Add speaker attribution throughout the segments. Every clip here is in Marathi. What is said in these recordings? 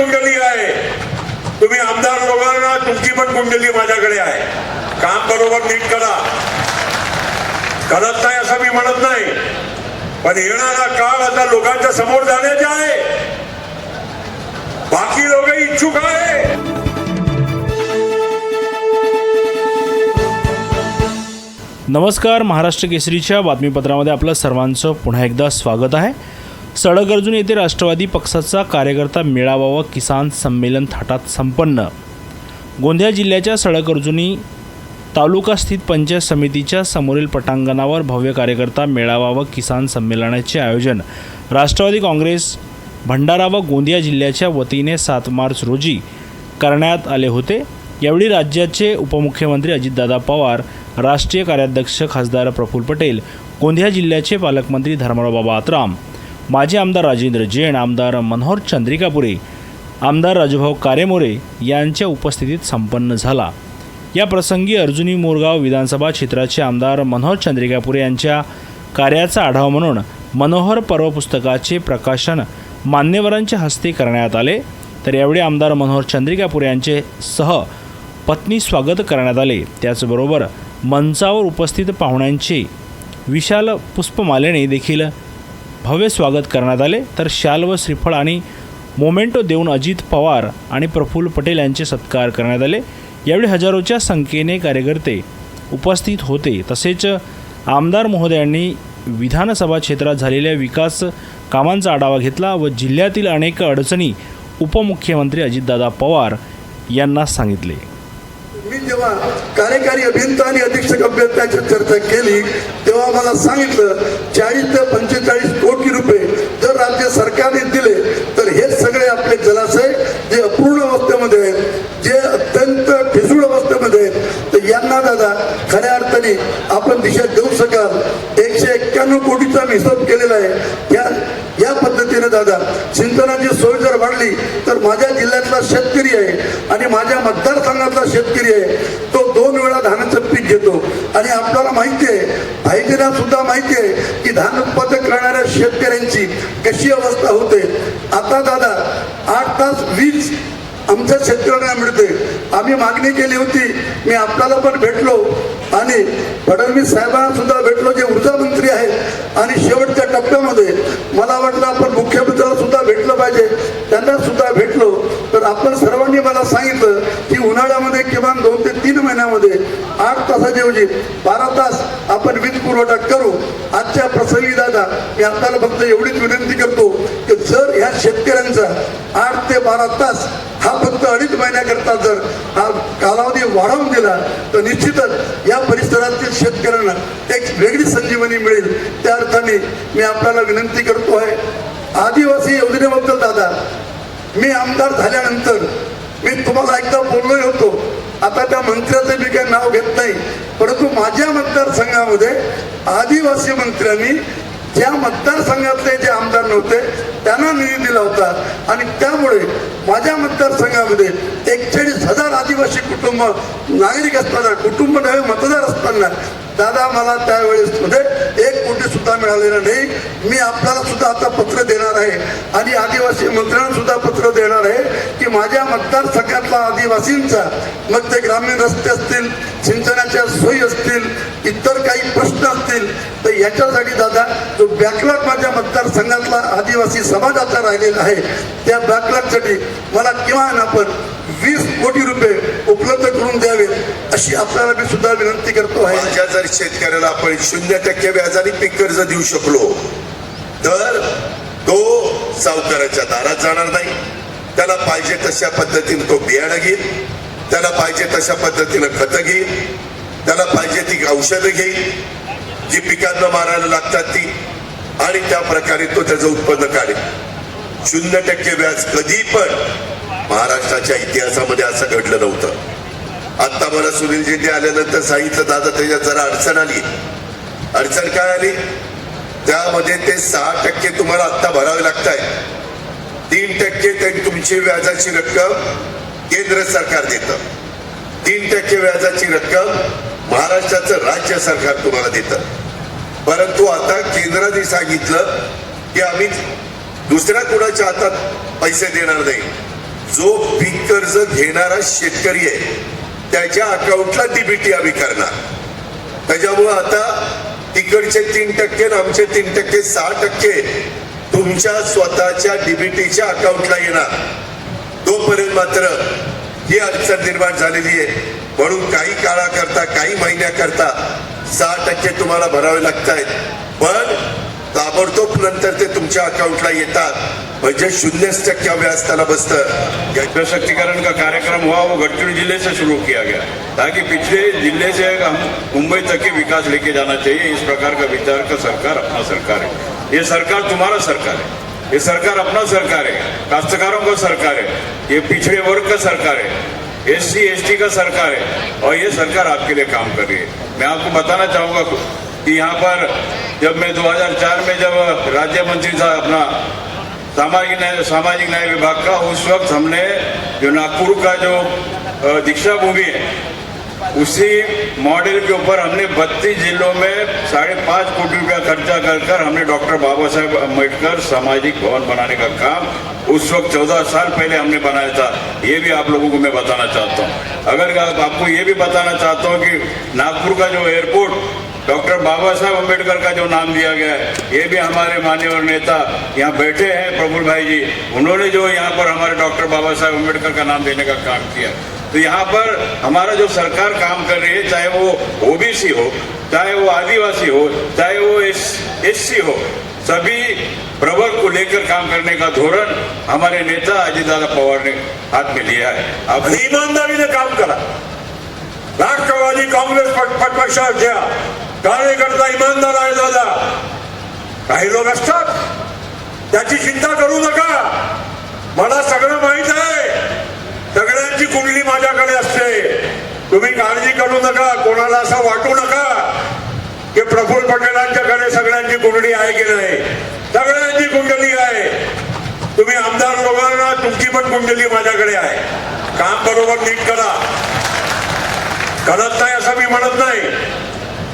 Speaker 1: कुंडली आहे. तुम्ही आमदार लोकांना तुमची पण कुंडली माझ्याकडे आहे. काम बरोबर नीट करा. करत नाही असं मी म्हणत नाही. पण येणारा काळ आता लोकांच्या समोर जाण्याचे आहे. बाकी लोक इच्छुक आहे.
Speaker 2: नमस्कार महाराष्ट्र केसरीच्या बातमीपत्रामध्ये आपलं सर्वांचं पुन्हा एकदा स्वागत आहे. सडक अर्जुन येथे राष्ट्रवादी पक्षाचा कार्यकर्ता मेळावा व किसान संमेलन थाटात संपन्न. गोंदिया जिल्ह्याच्या सडक अर्जुनी तालुकास्थित पंचायत समितीच्या समोरील पटांगणावर भव्य कार्यकर्ता मेळावा व किसान संमेलनाचे आयोजन राष्ट्रवादी काँग्रेस भंडारा व गोंदिया जिल्ह्याच्या वतीने सात मार्च रोजी करण्यात आले होते. यावेळी राज्याचे उपमुख्यमंत्री अजितदादा पवार राष्ट्रीय कार्याध्यक्ष खासदार प्रफुल्ल पटेल गोंदिया जिल्ह्याचे पालकमंत्री धर्मराव बाबा आत्राम माजी आमदार राजेंद्र जैन आमदार मनोहर चंद्रिकापुरे आमदार राजूभाऊ कारेमोरे यांच्या उपस्थितीत संपन्न झाला. या प्रसंगी अर्जुनी मोरगाव विधानसभा क्षेत्राचे आमदार मनोहर चंद्रिकापुरे यांच्या कार्याचा आढावा म्हणून मनोहर पर्व पुस्तकाचे प्रकाशन मान्यवरांच्या हस्ते करण्यात आले. तर यावेळी आमदार मनोहर चंद्रिकापुरे यांचे सह पत्नी स्वागत करण्यात आले. त्याचबरोबर मंचावर उपस्थित पाहुण्यांचे विशाल पुष्पमालेने देखील भव्य स्वागत करण्यात आले. तर शाल व श्रीफळ आणि मोमेंटो देऊन अजित पवार आणि प्रफुल्ल पटेल यांचे सत्कार करण्यात आले. यावेळी हजारोच्या संख्येने कार्यकर्ते उपस्थित होते. तसेच आमदार महोदयांनी विधानसभा क्षेत्रात झालेल्या विकास कामांचा आढावा घेतला व जिल्ह्यातील अनेक अडचणी उपमुख्यमंत्री अजितदादा पवार यांना सांगितले.
Speaker 3: मी जेव्हा कार्यकारी अभियंता आणि अधीक्षक अभ्यर्थाची चर्चा केली तेव्हा मला सांगितलं चाळीस ते पंचेचाळीस कोटी रुपये जर राज्य सरकारने दिले तर हे सगळे आपले जलाशय जे अपूर्ण अवस्थेमध्ये आहेत जे अत्यंत ठिसूळ अवस्थेमध्ये आहेत तर यांना दादा खऱ्या अर्थाने आपण दिशा देऊ शकाल. एकशे एक्क्याण्णव कोटीचा मी हिशोब केलेला आहे. या दादा सिंचनाची सोय जर वाढली तर माझ्या जिल्ह्यातला शेतकरी आहे आणि माझ्या मतदारसंघातला शेतकरी आहे तो दोन वेळा धानाचं पीक घेतो. आणि आपल्याला माहिती आहे भाईजीला सुद्धा माहिती आहे की धान उत्पादन करणाऱ्या शेतकऱ्यांची कशी अवस्था होते. आता दादा आठ तास वीज आमच्या शेतकऱ्यांना मिळते. आम्ही मागणी केली होती मी आपल्याला पण भेटलो. आणि फडणवीस साहेबांना सुद्धा भेटलो जे ऊर्जा मंत्री आहेत. आणि शेवटच्या टप्प्यामध्ये मला वाटलं आपण मुख्य सुद्धा भेटलं पाहिजे. त्यांना सुद्धा भेटलो. तर आपण सर्वांनी मला सांगितलं की उन्हाळ्यामध्ये किमान दोन ते तीन महिन्यामध्ये आठ तासाच्याऐवजी बारा तास आपण वीज पुरवठा करू. आजच्या प्रसंगी दादा मी आपल्याला फक्त एवढीच विनंती करतो की जर ह्या शेतकऱ्यांचा आठ ते बारा तास हा फक्त अडीच महिन्याकरता जर हा कालावधी वाढवून दिला तर निश्चितच या परिसरातील शेतकऱ्यांना एक वेगळी संजीवनी मिळेल. त्या अर्थाने मी आपल्याला विनंती करतो आहे आदिवासी योजनेबद्दल दादा मी आमदार झाल्यानंतर मी तुम्हाला एकदा बोललोय होतो. आता त्या मंत्र्याचं मी काही नाव घेत नाही. परंतु माझ्या मतदारसंघामध्ये आदिवासी मंत्र्यांनी ज्या मतदारसंघातले जे आमदार नव्हते त्यांना निधी दिला होता. आणि त्यामुळे माझ्या मतदारसंघामध्ये एकचाळीस हजार आदिवासी कुटुंब नागरिक असताना कुटुंब नव्हे मतदार असताना दादा मला त्यावेळेस मध्ये एक सुद्धा मिळालेलं नाही. मी आपल्याला सुद्धा आता पत्र देणार आहे. आणि आदिवासी मंत्र्यांना सुद्धा पत्र देणार आहे की माझ्या मतदारसंघातला आदिवासींचा मग ते ग्रामीण रस्ते असतील सिंचनाच्या सोयी असतील इतर काही प्रश्न असतील तर याच्यासाठी दादा जो बॅकलॉग माझ्या मतदारसंघातला आदिवासी समाजाचा राहिलेला आहे त्या बॅकलॉगसाठी मला किमान आपण वीस कोटी रुपये उपलब्ध करून द्यावेत. अशी आपल्याला मी सुद्धा विनंती करतो आहे.
Speaker 4: माझ्या जर शेतकऱ्याला आपण शून्य टक्के व्याजाने पीक कर्ज देऊ शकलो तर तो सावकाराच्या दारात जाणार नाही. त्याला पाहिजे तशा पद्धतीने तो बियाणं घेईल त्याला पाहिजे तशा पद्धतीनं खतं घेईल त्याला पाहिजे ती औषधं घेईल जी पिकांना मारायला लागतात ती आणि त्या प्रकारे तो त्याचं उत्पन्न काढेल. शून्य टक्के व्याज कधी पण महाराष्ट्राच्या इतिहासामध्ये असं घडलं नव्हतं. आता मला सुनीलजींनी आल्यानंतर सांगितलं दादा त्याच्यात जरा अडचण आली. अडचण काय आली? त्यामध्ये ते सहा टक्के तुम्हाला आत्ता भरावे लागत आहे तीन टक्के ते तुमची व्याजाची रक्कम केंद्र सरकार देतं. तीन टक्के व्याजाची रक्कम महाराष्ट्राचं राज्य सरकार तुम्हाला देतं. परंतु आता केंद्राने सांगितलं की आम्ही दुसऱ्या कुणाच्या हातात पैसे देणार नाही. जो पीक कर्ज घेणारा शेतकरी आहे त्याच्या अकाउंटला डीबीटी आम्ही करणार. त्याच्यामुळं आता तिकडचे तीन टक्के आमचे तीन टक्के सहा टक्के तुमच्या स्वतःच्या डीबीटीच्या अकाउंटला येणार. तोपर्यंत मात्र ही अडचण निर्माण झालेली आहे. म्हणून काही काळाकरता काही महिन्याकरता सहा टक्के तुम्हाला भरावे लागत आहेत पण ताबडतोब नंतर ते तुमच्या अकाउंटला येतात. म्हणजे शून्यच टक्क्या व्याज त्याला बसतं.
Speaker 5: सशक्तिकरण का कार्यक्रम हुआ, वो गढ़चिड़ी ज़िले से शुरू किया गया। ताकि पिछले ज़िले से हम मुंबई तक के विकास लेके जाना चाहिए, इस प्रकार का विचार का सरकार अपना सरकार है। ये सरकार तुम्हारा सरकार है। ये सरकार अपना सरकार है। काश्तकारों का सरकार है। ये पिछड़े वर्ग का सरकार है। एस सी का सरकार है। और ये सरकार आपके लिए काम कर रही है। मैं आपको बताना चाहूँगा कि यहाँ पर जब मैं 2004 में जब राज्य मंत्री था अपना सामाजिक न्याय सामाजिक न्याय विभाग का, उस वक्त हमने जो नागपुर का जो दीक्षा भूमि है, उसी मॉडल के ऊपर हमने बत्तीस जिलों में साढ़े पाँच कोटी रुपया खर्चा कर कर हमने डॉक्टर बाबा साहेब अंबेडकर सामाजिक भवन बनाने का काम उस वक्त चौदह साल पहले हमने बनाया था। ये भी आप लोगों को मैं बताना चाहता हूँ। अगर आपको ये भी बताना चाहता हूँ कि नागपुर का जो एयरपोर्ट डॉक्टर बाबा साहब अंबेडकर का जो नाम दिया गया है, ये भी हमारे मान्यवर नेता यहाँ बैठे हैं, प्रफुल्ल भाई जी। उन्होंने जो यहाँ पर हमारे डॉक्टर बाबा साहब अंबेडकर का नाम देने का काम किया। तो यहाँ पर हमारा जो सरकार काम कर रही है, चाहे वो ओबीसी हो, चाहे वो आदिवासी हो, चाहे वो एस हो, सभी प्रवर्ग को लेकर काम करने का धोरण हमारे नेता अजितदादा पवार ने हाथ में लिया है। अब
Speaker 1: ईमानदारी ने काम करा। राष्ट्रवादी कांग्रेस पक्ष- पक्षाच्या कार्यकर्ता इमानदार आहे दादा. काही लोक असतात त्याची चिंता करू नका. मला सगळं माहीत आहे. सगळ्यांची कुंडली माझ्याकडे असते. तुम्ही काळजी करू नका कोणाला असं वाटू नका की प्रफुल्ल पटेलांच्याकडे सगळ्यांची कुंडली आहे की नाही. सगळ्यांची कुंडली आहे. तुम्ही आमदार लोकांना तुमची पण कुंडली माझ्याकडे आहे. काम बरोबर नीट करा. करत नाही असं मी म्हणत नाही.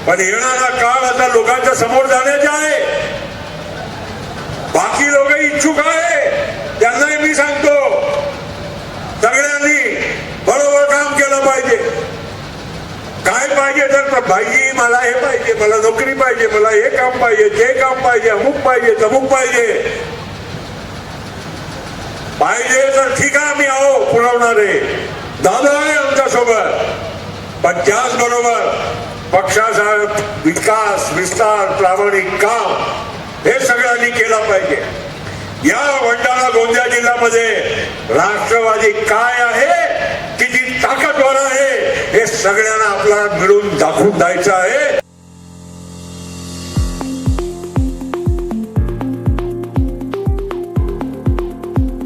Speaker 1: पण येणारा काळ आता लोकांच्या समोर जाण्याचा आहे. बाकी लोक इच्छुक आहे. त्यांनाही मी सांगतो सगळ्यांनी बरोबर काम केलं पाहिजे. काय पाहिजे तर भाई मला हे पाहिजे मला नोकरी पाहिजे मला हे काम पाहिजे ते काम पाहिजे अमुक पाहिजे तमुक पाहिजे. पाहिजे तर ठीक आहे आम्ही आहो पुरवणारे. दादा आहे आमच्यासोबत पण त्याचबरोबर पक्षाचा विकास विस्तार प्रामाणिक काम हे सगळ्यांनी केलं पाहिजे. या भंडारा गोंदिया जिल्ह्यामध्ये राष्ट्रवादी काय आहे? किती ताकदवर आहे? हे सगळ्यांना आपल्याला मिळून दाखवून द्यायचं आहे.